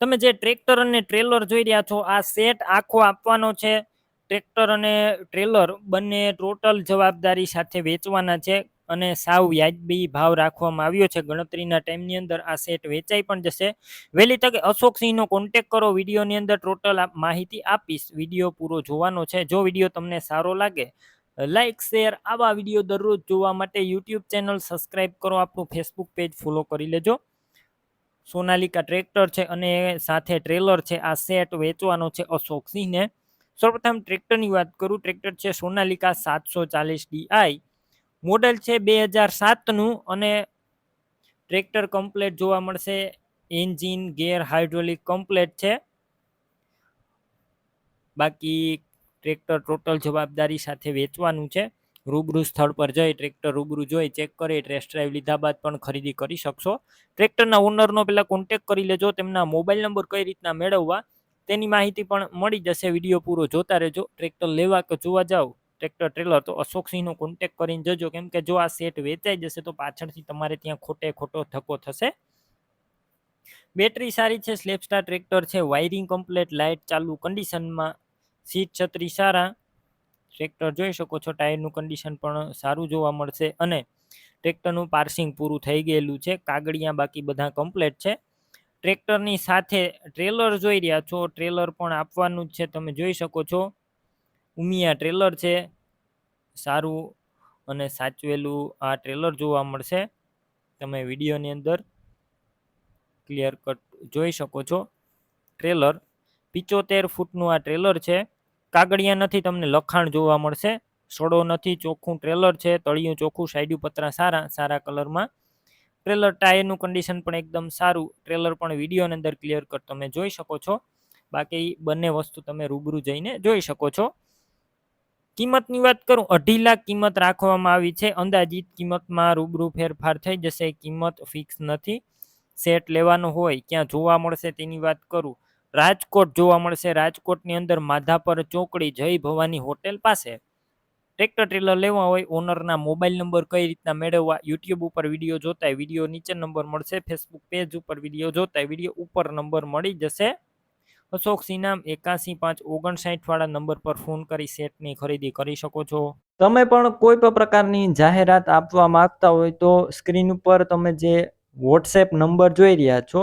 તમે જે ટ્રેક્ટર અને ટ્રેલર જોઈ રહ્યા છો, આ સેટ આખો આપવાનો છે. ટ્રેક્ટર અને ટ્રેલર બંને ટોટલ જવાબદારી સાથે વેચવાના છે અને સાવ વ્યાજબી ભાવ રાખવામાં આવ્યો છે. ગણતરીના ટાઈમની અંદર આ સેટ વેચાઈ પણ જશે. વહેલી તકે અશોકસિંહનો કોન્ટેક કરો, વિડીયોની અંદર ટોટલ માહિતી આપીશ. વીડિયો પૂરો જોવાનો છે. જો વીડિયો તમને સારો લાગે લાઇક શેર આવા વીડિયો દરરોજ જોવા માટે યુટ્યુબ ચેનલ સબસ્ક્રાઇબ કરો. આપણું ફેસબુક પેજ ફોલો કરી લેજો. સોનાલિકા ટ્રેક્ટર છે અને સાથે ટ્રેલર છે, આ સેટ વેચવાનો છે અશોક સિંહને સૌપ્રથમ ટ્રેક્ટરની વાત કરું, ટ્રેક્ટર છે સોનાલિકા સાતસો ચાલીસ ડીઆઈ મોડેલ છે બે હજાર સાતનું અને ટ્રેક્ટર કમ્પ્લેટ જોવા મળશે. એન્જિન ગેર હાઇડ્રોલિક કમ્પ્લેટ છે. બાકી ટ્રેક્ટર ટોટલ જવાબદારી સાથે વેચવાનું છે. રૂબરૂ સ્થળ પર જઈ ટ્રેક્ટર રૂબરૂ જોઈ, ચેક કરી ટેસ્ટ ડ્રાઈવ લીધા બાદ પણ ખરીદી કરી શકશો. ટ્રેક્ટરના ઓનરનો પહેલાં કોન્ટેક કરી લેજો, તેમના મોબાઈલ નંબર કઈ રીતના મેળવવા તેની માહિતી પણ મળી જશે. વીડિયો પૂરો જોતા રહેજો. ટ્રેક્ટર લેવા કે જોવા જાઓ ટ્રેક્ટર ટ્રેલર તો અશોકસિંહનો કોન્ટેક કરીને જજો. કેમ કે જો આ સેટ વેચાઈ જશે તો પાછળથી તમારે ત્યાં ખોટે ખોટો ધક્કો થશે. બેટરી સારી છે સ્લેપસ્ટાર ટ્રેક્ટર છે વાયરિંગ કમ્પ્લેટ લાઇટ ચાલુ કન્ડિશનમાં સીટ છત્રી સારા. ટ્રેક્ટર જોઈ શકો છો. ટાયરનું કન્ડિશન પણ સારું જોવા મળશે અને ટ્રેક્ટરનું પાર્સિંગ પૂરું થઈ ગયેલું છે. કાગળિયા બાકી બધા કમ્પ્લેટ છે. ટ્રેક્ટરની સાથે ટ્રેલર જોઈ રહ્યા છો. ટ્રેલર પણ આપવાનું જ છે. તમે જોઈ શકો છો. ઉમિયા ટ્રેલર છે. સારું અને સાચવેલું આ ટ્રેલર જોવા મળશે. તમે વિડીયોની અંદર ક્લિયર કટ જોઈ શકો છો. ટ્રેલર પિચોતેર ફૂટનું આ ટ્રેલર છે. કાગળિયા નથી, તમને લખાણ જોવા મળશે. સડો નથી, ચોખ્ખું ટ્રેલર છે, તળિયું ચોખ્ખું સાઈડ્યું પતરા સારા સારા કલરમાં ટ્રેલર ટાયરનું કન્ડિશન પણ એકદમ સારું. ટ્રેલર પણ વિડીયોની અંદર ક્લિયર કટ તમે જોઈ શકો છો. બાકી બંને વસ્તુ તમે રૂબરૂ જઈને જોઈ શકો છો. કિંમતની વાત કરું, અઢી લાખ કિંમત રાખવામાં આવી છે. અંદાજિત કિંમતમાં રૂબરૂ ફેરફાર થઈ જશે. કિંમત ફિક્સ નથી. સેટ લેવાનો હોય, ક્યાં જોવા મળશે તેની વાત કરું. રાજકોટ જોવા મળશે. રાજકોટની અંદર માધાપર ચોકડી જય ભવાની હોટેલ પાસે. ટ્રેક્ટર ટ્રેલર લેવા હોય, ઓનરના મોબાઈલ નંબર કઈ રીતના મેળવવા, યુટ્યુબ ઉપર વીડિયો જોતા વીડિયો નીચે નંબર મળશે. ફેસબુક પેજ ઉપર વીડિયો જોતા વીડિયો ઉપર નંબર મળી જશે. અશોક સિનામ એકાસી પાંચ ઓગણસાઠ વાળા નંબર પર ફોન કરી સેટની ખરીદી કરી શકો છો. તમે પણ કોઈ પણ પ્રકારની જાહેરાત આપવા માંગતા હોય તો સ્ક્રીન ઉપર તમે જે વોટ્સએપ નંબર જોઈ રહ્યા છો